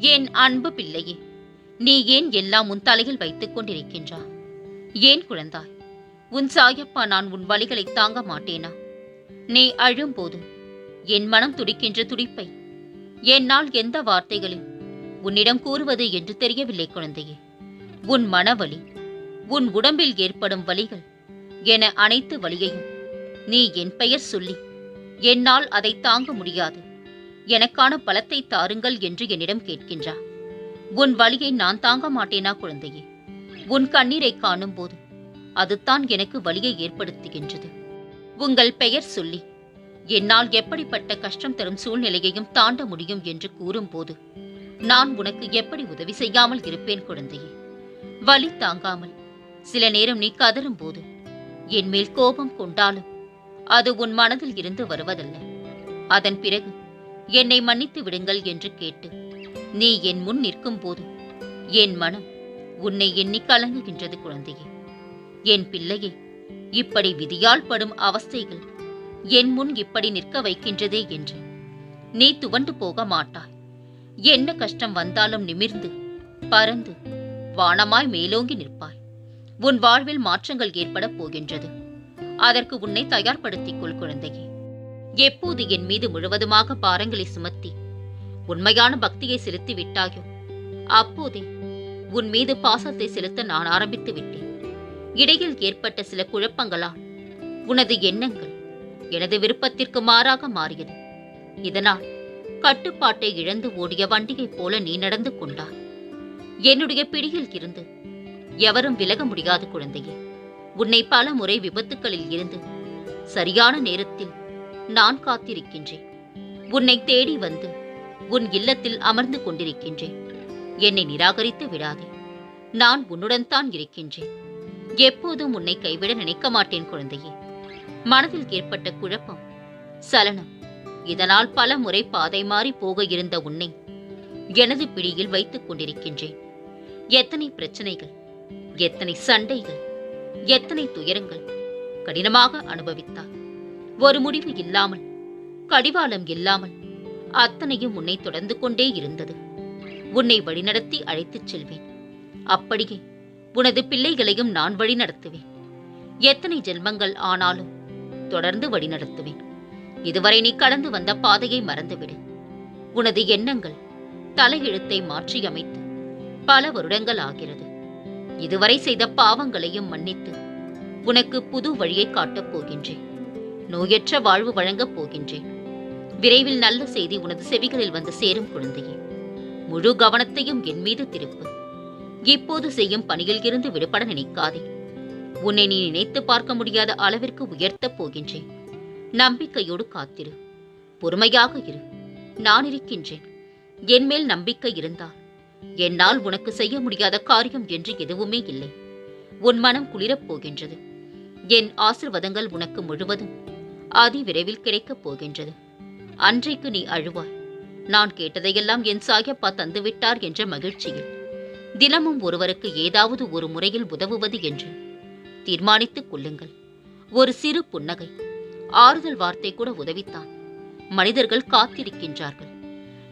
என் அன்பு பிள்ளையே நீ ஏன் எல்லாம் உன் தலையில் வைத்துக் கொண்டிருக்கின்றா? ஏன் குழந்தாய்? உன் சாயப்பா நான் உன் வழிகளை தாங்க மாட்டேனா? நீ அழும்போது என் மனம் துடிக்கின்ற துடிப்பை என்னால் எந்த வார்த்தைகளில் உன்னிடம் கூறுவது என்று தெரியவில்லை குழந்தையே. உன் மனவலி உன் உடம்பில் ஏற்படும் வலிகள் என அனைத்து வலியையும் நீ என் பெயர் சொல்லி என்னால் அதை தாங்க முடியாது. எனக்கான பலத்தை தாருங்கள் என்று என்னிடம் கேட்கின்றா உன் வலியை நான் தாங்க மாட்டேனா குழந்தையே? உன் கண்ணீரை காணும் போது அதுதான் எனக்கு வலியை ஏற்படுத்துகின்றது. உங்கள் பெயர் சொல்லி என்னால் எப்படிப்பட்ட கஷ்டம் தரும் சூழ்நிலையையும் தாண்ட முடியும் என்று கூறும்போது நான் உனக்கு எப்படி உதவி செய்யாமல் இருப்பேன் குழந்தையே? வலி தாங்காமல் சில நேரம் நீ கதறும் போது என் மேல் கோபம் கொண்டாலும் அது உன் மனதில் இருந்து வருவதல்ல. அதன் பிறகு என்னை மன்னித்து விடுங்கள் என்று கேட்டு நீ என் முன் நிற்கும் போது என் மனம் உன்னை எண்ணி கலங்குகின்றது குழந்தையே. என் பிள்ளையே இப்படி விதியால் படும் அவஸ்தைகள் என் முன் இப்படி நிற்க வைக்கின்றதே என்று. நீ துவண்டு போக மாட்டாய். என்ன கஷ்டம் வந்தாலும் நிமிர்ந்து பறந்து வானமாய் மேலோங்கி நிற்பாய். உன் வாழ்வில் மாற்றங்கள் ஏற்படப் போகின்றது. அதற்கு உன்னை தயார்படுத்திக் கொள் குழந்தையே. எப்போது என் மீது முழுவதுமாக பாரங்களை சுமத்தி உண்மையான பக்தியை செலுத்தி விட்டாயோ? அப்போதே உன் மீது பாசத்தை செலுத்த நான் ஆரம்பித்து விட்டேன். இடையில் ஏற்பட்ட சில குழப்பங்களால் உனது எண்ணங்கள் எனது விருப்பத்திற்கு மாறாக மாறியது. இதனால் கட்டுப்பாட்டை இழந்து ஓடிய வண்டியைப் போல நீ நடந்து கொண்டாய். என்னுடைய பிடியில் இருந்து எவரும் விலக முடியாது குழந்தையே. உன்னை பல முறை விபத்துக்களில் இருந்து சரியான நேரத்தில் நான் காத்திருக்கின்றேன். உன்னை தேடி வந்து உன் இல்லத்தில் அமர்ந்து கொண்டிருக்கின்றேன். என்னை நிராகரித்து விடாதே. நான் உன்னுடன் தான் இருக்கின்றேன். எப்போதும் உன்னை கைவிட நினைக்க மாட்டேன் குழந்தையே. மனதில் ஏற்பட்ட குழப்பம் சலனம் இதனால் பல முறை பாதை மாறி போக இருந்த உன்னை எனது பிடியில் வைத்துக் கொண்டிருக்கின்றேன். எத்தனை பிரச்சனைகள் எத்தனை சண்டைகள் எத்தனை துயரங்கள் கடினமாக அனுபவித்தார் ஒரு முடிவு இல்லாமல் கடிவாளம் இல்லாமல் அத்தனையும் உன்னை தொடர்ந்து கொண்டே இருந்தது. உன்னை வழிநடத்தி அழைத்துச் செல்வேன். அப்படியே உனது பிள்ளைகளையும் நான் வழிநடத்துவேன். எத்தனை ஜென்மங்கள் ஆனாலும் தொடர்ந்து வழிநடத்துவேன். இதுவரை நீ கடந்து வந்த பாதையை மறந்துவிடு. உனது எண்ணங்கள் தலையெழுத்தை மாற்றியமைத்து பல வருடங்கள் ஆகிறது. இதுவரை செய்த பாவங்களையும் மன்னித்து உனக்கு புது வழியை காட்டப் போகின்றேன். நோயற்ற வாழ்வு வழங்கப் போகின்றேன். விரைவில் நல்ல செய்தி உனது செவிகளில் வந்து சேரும் குழந்தையே. முழு கவனத்தையும் என் மீது திருப்பு. இப்போது செய்யும் பணியில் இருந்து விடுபட நினைக்காதே. உன்னை நீ நினைத்து பார்க்க முடியாத அளவிற்கு உயர்த்தப் போகின்றேன். நம்பிக்கையோடு காத்திரு. பொறுமையாக இரு. நான் இருக்கின்றேன். என் மேல் நம்பிக்கை இருந்தால். என்னால் உனக்கு செய்ய முடியாத காரியம் என்று எதுவுமே இல்லை. உன் மனம் குளிரப் போகின்றது. என் ஆசிர்வாதங்கள் உனக்கு முழுவதும். அதி விரைவில் கிடைக்கப் போகின்றது. அன்றைக்கு நீ அழுவாய். நான் கேட்டதையெல்லாம் என் சாயப்பா தந்துவிட்டார் என்ற மகிழ்ச்சியில். தினமும் ஒருவருக்கு ஏதாவது ஒரு முறையில் உதவுவது என்று தீர்மானித்துக் கொள்ளுங்கள். ஒரு சிறு புன்னகை ஆறுதல் வார்த்தை கூட உதவித்தான். மனிதர்கள் காத்திருக்கின்றார்கள்.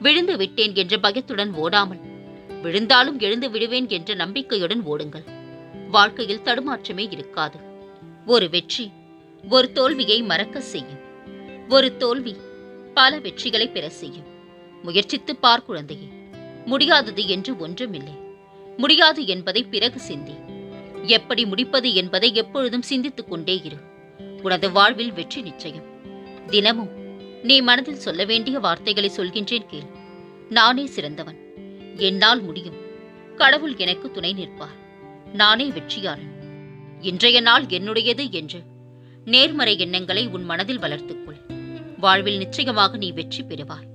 விழுந்து விட்டேன் என்ற பயத்துடன் ஓடாமல் விழுந்தாலும் எழுந்து விடுவேன் என்ற நம்பிக்கையுடன் ஓடுங்கள். வாழ்க்கையில் தடுமாற்றமே இருக்காது. ஒரு வெற்றி ஒரு தோல்வியை மறக்க செய்யும். ஒரு தோல்வி பல வெற்றிகளை பெற செய்யும். முயற்சித்து பார் குழந்தையே முடியாதது என்று ஒன்றுமில்லை. முடியாது என்பதை பிறகு சிந்தி. எப்படி முடிப்பது என்பதை எப்பொழுதும் சிந்தித்துக் கொண்டே இரு. உனது வாழ்வில் வெற்றி நிச்சயம். தினமும் நீ மனதில் சொல்ல வேண்டிய வார்த்தைகளை சொல்கின்றேன் கேள். நானே சிறந்தவன். என்னால் முடியும். கடவுள் எனக்கு துணை நிற்பார். நானே வெற்றியாளன். இன்றைய நாள் என்னுடையது என்று நேர்மறை எண்ணங்களை உன் மனதில் வளர்த்துக்கொள். வாழ்வில் நிச்சயமாக நீ வெற்றி பெறுவாய்.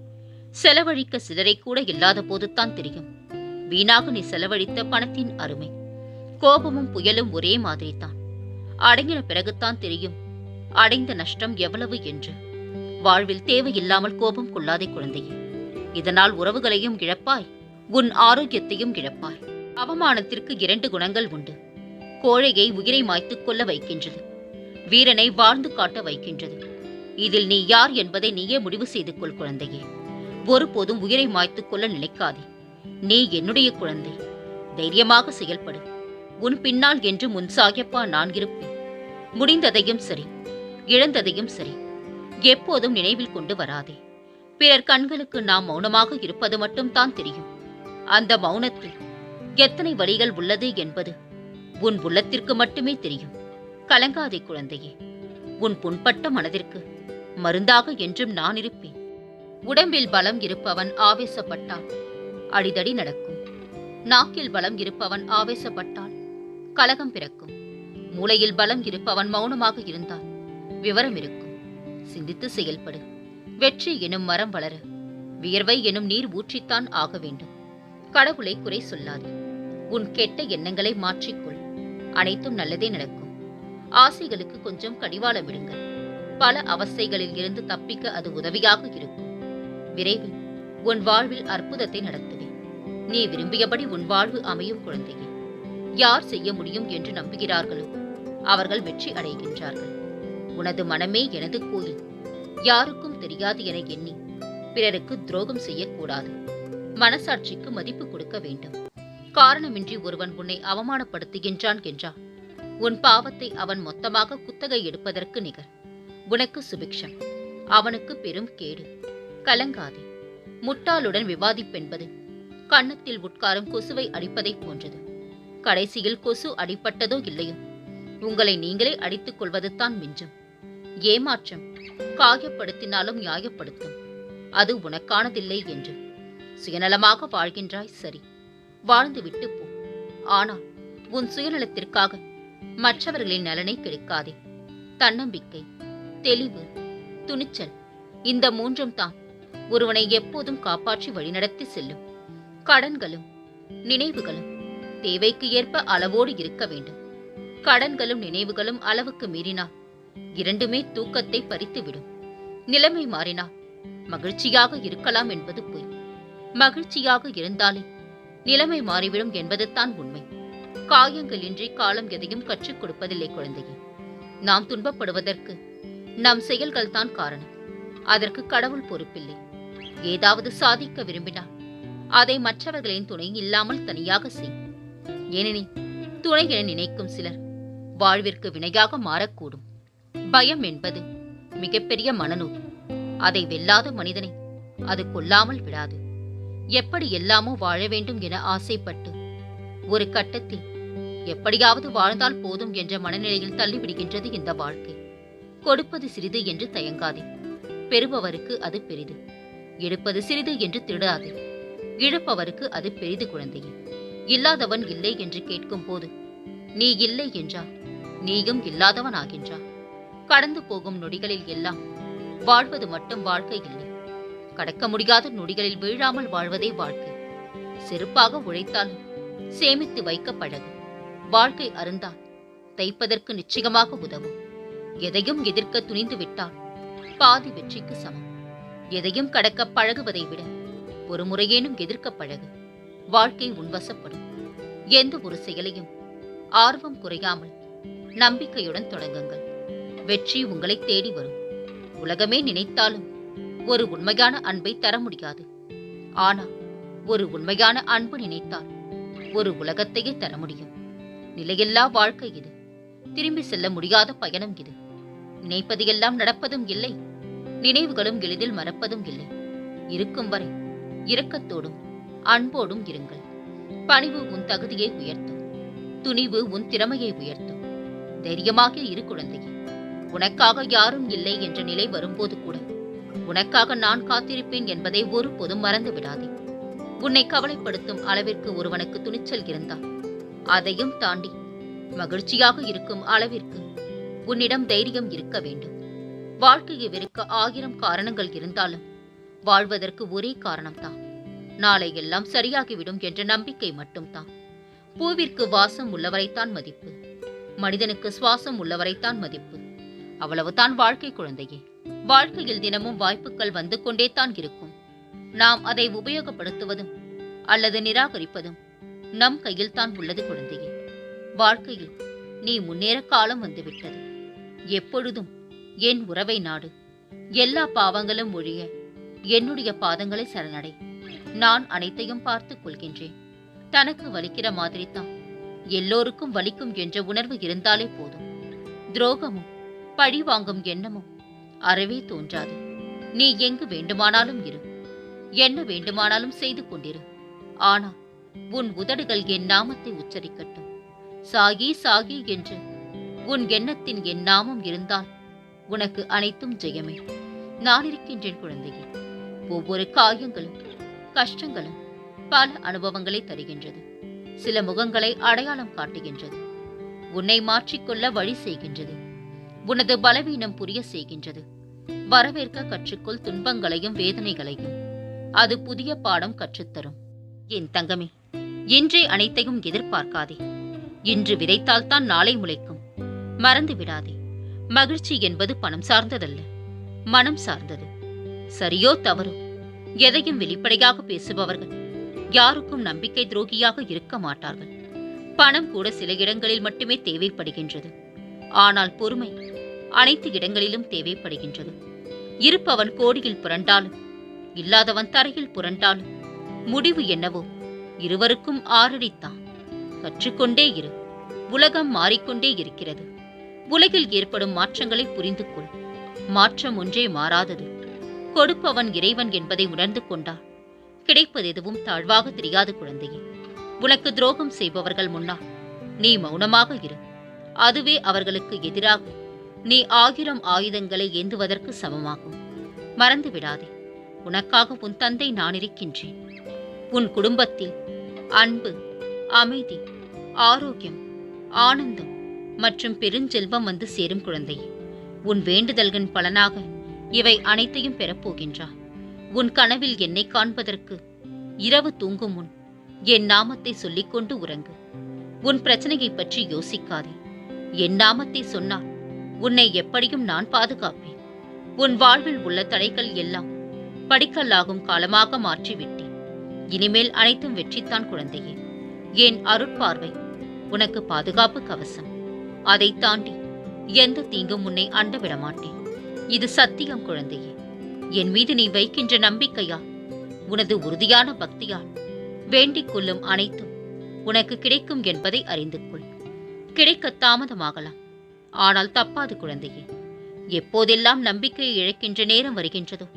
செலவழிக்க சிலரை கூட இல்லாத போதுதான் தெரியும். வீணாக நீ செலவழித்த பணத்தின் அருமை. கோபமும் புயலும் ஒரே மாதிரிதான். அடங்கின பிறகுதான் தெரியும். அடைந்த நஷ்டம் எவ்வளவு என்று. வாழ்வில் தேவையில்லாமல் கோபம் கொள்ளாதே குழந்தையே. இதனால் உறவுகளையும் இழப்பாய். உன் ஆரோக்கியத்தையும் இழப்பாய். அவமானத்திற்கு இரண்டு குணங்கள் உண்டு. கோழையை உயிரை மாய்த்துக் கொள்ள வைக்கின்றது. வீரனை வாழ்ந்து காட்ட வைக்கின்றது. இதில் நீ யார் என்பதை நீயே முடிவு செய்து கொள் குழந்தையே. ஒருபோதும் உயிரை மாய்த்துக் கொள்ள நினைக்காதே. நீ என்னுடைய குழந்தை. தைரியமாக செயல்படு. உன் பின்னால் என்று முன் சாயப்பா நான் இருப்பேன். முடிந்ததையும் சரி. இழந்ததையும் சரி. எப்போதும் நினைவில் கொண்டு வராதே. பிறர் கண்களுக்கு நாம் மௌனமாக இருப்பது மட்டும் தான் தெரியும். அந்த மௌனத்தில் எத்தனை வழிகள் உள்ளது என்பது உன் உள்ளத்திற்கு மட்டுமே தெரியும். கலங்காதே குழந்தையே. உன் புண்பட்ட மனதிற்கு மருந்தாக என்றும் நான் இருப்பேன். உடம்பில் பலம் இருப்பவன் ஆவேசப்பட்டால் அடிதடி நடக்கும். நாக்கில் பலம் இருப்பவன் ஆவேசப்பட்டால் கலகம் பிறக்கும். மூளையில் பலம் இருப்பவன் மௌனமாக இருந்தால் விவரம் இருக்கும். சிந்தித்து செயல்படு. வெற்றி எனும் மரம் வளர. வியர்வை எனும் நீர் ஊற்றித்தான் ஆக வேண்டும். கடவுளை குறை சொல்லாது. உன் கெட்ட எண்ணங்களை மாற்றிக்கொள். அனைத்தும் நல்லதே நடக்கும். ஆசைகளுக்கு கொஞ்சம் கடிவாளம் விடுங்கள். பல அவஸ்தைகளில் இருந்து தப்பிக்க அது உதவியாக இருக்கும். விரைவில் உன் வாழ்வில் அற்புதத்தை நடத்துவேன். நீ விரும்பியபடி உன் வாழ்வு அமையும் குழந்தையே. யார் செய்ய முடியும் என்று நம்புகிறார்களோ அவர்கள் வெற்றி அடைகின்றார்கள். உனது மனமே எனது கோயில் யாருக்கும் தெரியாது என எண்ணி பிறருக்கு துரோகம் செய்யக்கூடாது. மனசாட்சிக்கு மதிப்பு கொடுக்க வேண்டும். காரணமின்றி ஒருவன் உன்னை அவமானப்படுத்துகின்றான் என்றான் உன் பாவத்தை அவன் மொத்தமாக குத்தகை எடுப்பதற்கு நிகர். உனக்கு சுபிக்ஷம். அவனுக்கு பெரும் கேடு. கலங்காதே. முட்டாளுடன் விவாதிப்பென்பது கன்னத்தில் உட்காரும் கொசுவை அடிப்பதைப் போன்றது. கடைசியில் கொசு அடிப்பட்டதோ இல்லையோ? உங்களை நீங்களே அடித்துக் கொள்வதுதான் மிஞ்சும். ஏமாற்றம் காயப்படுத்தினாலும் நியாயப்படுத்தும். அது உனக்கானதில்லை என்று. சுயநலமாக வாழ்கின்றாய் சரி. வாழ்ந்து விட்டு போ. ஆனால் உன் சுயநலத்திற்காக மற்றவர்களின் நலனை கெடுக்காதே தன்னம்பிக்கை தெளிவு துணிச்சல் இந்த மூன்றும் தான் ஒருவனை எப்போதும் காப்பாற்றி வழிநடத்தி செல்லும். கடன்களும் நினைவுகளும் தேவைக்கு ஏற்ப அளவோடு இருக்க வேண்டும். கடன்களும் நினைவுகளும் அளவுக்கு மீறினால் இரண்டுமே தூக்கத்தை பறித்துவிடும். நிலைமை மாறினால் மகிழ்ச்சியாக இருக்கலாம் என்பது பொய். மகிழ்ச்சியாக இருந்தாலே நிலைமை மாறிவிடும் என்பதுதான் உண்மை. காயங்கள் இன்றி காலம் எதையும் கற்றுக் கொடுப்பதில்லை குழந்தையே. நாம் துன்பப்படுவதற்கு நம் செயல்கள் தான் காரணம். அதற்கு கடவுள் பொறுப்பில்லை. ஏதாவது சாதிக்க விரும்பினால் அதை மற்றவர்களின் துணை இல்லாமல் தனியாக செய். ஏனெனில் துணை என நினைக்கும் சிலர் வாழ்விற்கு வினையாக மாறக்கூடும். பயம் என்பது மிகப்பெரிய மனநூல் அதை வெல்லாத மனிதனை அது கொல்லாமல் விடாது. எப்படி எல்லாமோ வாழ வேண்டும் என ஆசைப்பட்டு ஒரு கட்டத்தில் எப்படியாவது வாழ்ந்தால் போதும் என்ற மனநிலையில் தள்ளிவிடுகின்றது இந்த வாழ்க்கை. கொடுப்பது சிறிது என்று தயங்காதே. பெறுபவருக்கு அது பெரிது. எடுப்பது சிறிது என்று திருடாதே இழப்பவருக்கு அது பெரிது குழந்தையே. இல்லாதவன் இல்லை என்று கேட்கும் போது நீ இல்லை என்றா? நீயும் இல்லாதவன் ஆகின்றா கடந்து போகும் நொடிகளில் எல்லாம் வாழ்வது மட்டும் வாழ்க்கை இல்லை. கடக்க முடியாத நொடிகளில் வீழாமல் வாழ்வதே வாழ்க்கை. செருப்பாக உழைத்தாலும் சேமித்து வைக்க பழகு. வாழ்க்கை அருந்தால் தைப்பதற்கு நிச்சயமாக உதவும். எதையும் எதிர்க்க துணிந்து விட்டால் பாதி வெற்றிக்கு சமம். எதையும் கடக்க பழகுவதை விட ஒரு முறையேனும் எதிர்க்க பழகு. வாழ்க்கை உன்வசப்படும் எந்த ஒரு செயலையும் ஆர்வம் குறையாமல் நம்பிக்கையுடன் தொடங்குங்கள். வெற்றி உங்களை தேடி வரும். உலகமே நினைத்தாலும் ஒரு உண்மையான அன்பை தர முடியாது. ஆனால் ஒரு உண்மையான அன்பு நினைத்தால் ஒரு உலகத்தையே தர முடியும். நிலையில்லா வாழ்க்கை இது. திரும்பி செல்ல முடியாத பயணம் இது. நினைப்பது எல்லாம் நடப்பதும் இல்லை. நினைவுகளும் எளிதில் மறப்பதும் இல்லை. இருக்கும் வரை இரக்கத்தோடும் அன்போடும் இருங்கள். பணிவு உன் தகுதியை உயர்த்தும். துணிவு உன் திறமையை உயர்த்தும். தைரியமாக இரு குழந்தையே உனக்காக யாரும் இல்லை என்ற நிலை வரும்போது கூட உனக்காக நான் காத்திருப்பேன் என்பதை ஒருபோதும் மறந்து விடாதே. உன்னை கவலைப்படுத்தும் அளவிற்கு ஒருவனுக்கு துணிச்சல் இருந்தால் அதையும் தாண்டி மகிழ்ச்சியாக இருக்கும் அளவிற்கு உன்னிடம் தைரியம் இருக்க வேண்டும். வாழ்க்கையை வெறுக்க ஆயிரம் காரணங்கள் இருந்தாலும் வாழ்வதற்கு ஒரே காரணம்தான். நாளை எல்லாம் சரியாகிவிடும் என்ற நம்பிக்கை மட்டும்தான். பூவிற்கு வாசம் உள்ளவரைத்தான் மதிப்பு. மனிதனுக்கு சுவாசம் உள்ளவரைத்தான் மதிப்பு. அவ்வளவுதான் வாழ்க்கை குழந்தையே. வாழ்க்கையில் தினமும் வாய்ப்புகள் வந்து கொண்டே தான் இருக்கும். நாம் அதை உபயோகப்படுத்துவதும் அல்லது நிராகரிப்பதும் நம் கையில் தான் உள்ளது குழந்தையே. வாழ்க்கையில் நீ முன்னேற காலம் வந்துவிட்டது. எப்பொழுதும் என் உறவை நாடு. எல்லா பாவங்களும் ஒழிய என்னுடைய பாதங்களை சரணடை. நான் அனைத்தையும் பார்த்துக் கொள்கின்றேன். தனக்கு வலிக்கிற மாதிரி தான் எல்லோருக்கும் வலிக்கும் என்ற உணர்வு இருந்தாலே போதும். துரோகமும் பழி வாங்கும் எண்ணமும் அறவே தோன்றாது. நீ எங்கு வேண்டுமானாலும் இரு. என்ன வேண்டுமானாலும் செய்து கொண்டிரு. ஆனால் உன் உதடுகள் என் நாமத்தை உச்சரிக்கட்டும். சாகி சாகி என்று உன் எண்ணத்தின் என் நாமம் இருந்தால் உனக்கு அனைத்தும் ஜெயமே. நான் இருக்கின்றேன் குழந்தையே ஒவ்வொரு காயங்களும் கஷ்டங்களும் பல அனுபவங்களை தருகின்றது. சில முகங்களை அடையாளம் காட்டுகின்றது. உன்னை மாற்றிக்கொள்ள வழி செய்கின்றது. உனது பலவீனம் புரிய செய்கின்றது. வரவேற்க கற்றுக்கொள் துன்பங்களையும் வேதனைகளையும். அது புதிய பாடம் கற்றுத்தரும். என் தங்கமே இன்றே அனைத்தையும் எதிர்பார்க்காதே. இன்று விதைத்தால்தான் நாளை முளைக்கும். மறந்து விடாதே. மகிழ்ச்சி என்பது பணம் சார்ந்ததல்ல. மனம் சார்ந்தது. சரியோ தவறோ. எதையும் வெளிப்படையாக பேசுபவர்கள். யாருக்கும் நம்பிக்கை துரோகியாக இருக்க மாட்டார்கள். பணம் கூட சில இடங்களில் மட்டுமே தேவைப்படுகின்றது. ஆனால் பொறுமை அனைத்து இடங்களிலும் தேவைப்படுகின்றது. இருப்பவன் கோடியில் புரண்டாலும் இல்லாதவன் தரையில் புரண்டாலும் முடிவு என்னவோ இருவருக்கும் ஆறடித்தான். கற்றுக்கொண்டே இரு. உலகம் மாறிக்கொண்டே இருக்கிறது. உலகில் ஏற்படும் மாற்றங்களை புரிந்து கொள் மாற்றம் ஒன்றே மாறாதது. கொடுப்பவன் இறைவன் என்பதை உணர்ந்து கொண்டான் கிடைப்பது எதுவும் தாழ்வாக தெரியாது குழந்தையே. உனக்கு துரோகம் செய்பவர்கள் முன்னால் நீ மௌனமாக இரு. அதுவே அவர்களுக்கு எதிராக நீ ஆயிரம் ஆயுதங்களை ஏந்துவதற்கு சமமாகும். மறந்து விடாதே உனக்காக உன் தந்தை நான் இருக்கின்றேன். உன் குடும்பத்தில் அன்பு அமைதி ஆரோக்கியம் ஆனந்தம் மற்றும் பெருஞ்செல்வம் வந்து சேரும் குழந்தை. உன் வேண்டுதல்களின் பலனாக இவை அனைத்தையும் பெறப்போகின்றார் உன் கனவில் என்னை காண்பதற்கு இரவு தூங்கும் முன் என் நாமத்தை சொல்லிக்கொண்டு உறங்கு. உன் பிரச்சனையை பற்றி யோசிக்காதே. என் நாமத்தை சொன்னால் உன்னை எப்படியும் நான் பாதுகாப்பேன். உன் வாழ்வில் உள்ள தடைகள் எல்லாம் படிக்கல்லாகும் காலமாக மாற்றிவிட்டேன். இனிமேல் அனைத்தும் வெற்றித்தான் குழந்தையே. என் அருட்பார்வை? உனக்கு பாதுகாப்பு கவசம். அதை தாண்டி எந்த தீங்கும் உன்னை அண்டவிட மாட்டேன் இது சத்தியம் குழந்தையே. என் மீது நீ வைக்கின்ற நம்பிக்கையால் உனது உறுதியான பக்தியால். வேண்டிக் கொள்ளும் அனைத்தும் உனக்கு கிடைக்கும் என்பதை அறிந்து கொள். கிடைக்க தாமதமாகலாம். ஆனால் தப்பாது குழந்தையே. எப்போதெல்லாம் நம்பிக்கையை இழக்கின்ற நேரம் வருகின்றதோ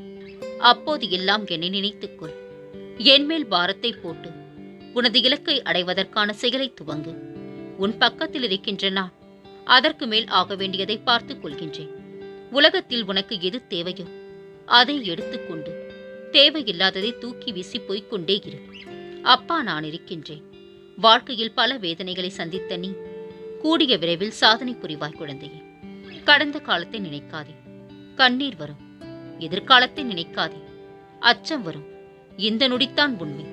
அப்போது எல்லாம் என்னை நினைத்துக் என்மேல் பாரத்தை போட்டு உனது இலக்கை அடைவதற்கான செயலை துவங்கு. உன் பக்கத்தில் இருக்கின்ற நான் அதற்கு மேல் ஆக வேண்டியதை பார்த்துக் கொள்கின்றேன். உலகத்தில் உனக்கு எது தேவையோ அதை எடுத்துக்கொண்டு தேவையில்லாததை தூக்கி வீசி போய்க் கொண்டே இரு. அப்பா நான் இருக்கின்றேன். வாழ்க்கையில் பல வேதனைகளை சந்தித்த நீ கூடிய விரைவில் சாதனை புரிவாய் குழந்தையே. கடந்த காலத்தை நினைக்காதே. கண்ணீர் வரும். எதிர்காலத்தை நினைக்காதே. அச்சம் வரும். இந்த நொடித்தான் உண்மை.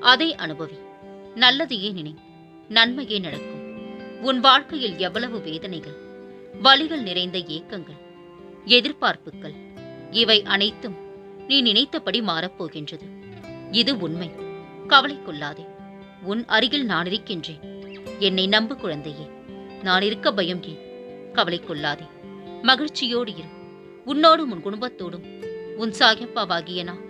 அதை அனுபவி. நல்லதையே நினை நன்மையே நடக்கும்? உன் வாழ்க்கையில் எவ்வளவு வேதனைகள்? வலிகள் நிறைந்த ஏக்கங்கள். எதிர்பார்ப்புகள். இவை அனைத்தும் நீ நினைத்தபடி மாறப்போகின்றது. இது உண்மை. கவலை கொள்ளாதே. உன் அருகில் நான் இருக்கின்றேன். என்னை நம்பு குழந்தையே. நான் இருக்க பயம் ஏன்? கவலை கொள்ளாதே. மகிழ்ச்சியோடு இரு. உன்னோடும் உன் குடும்பத்தோடும். உன் சாயப்பாவாகிய நான்.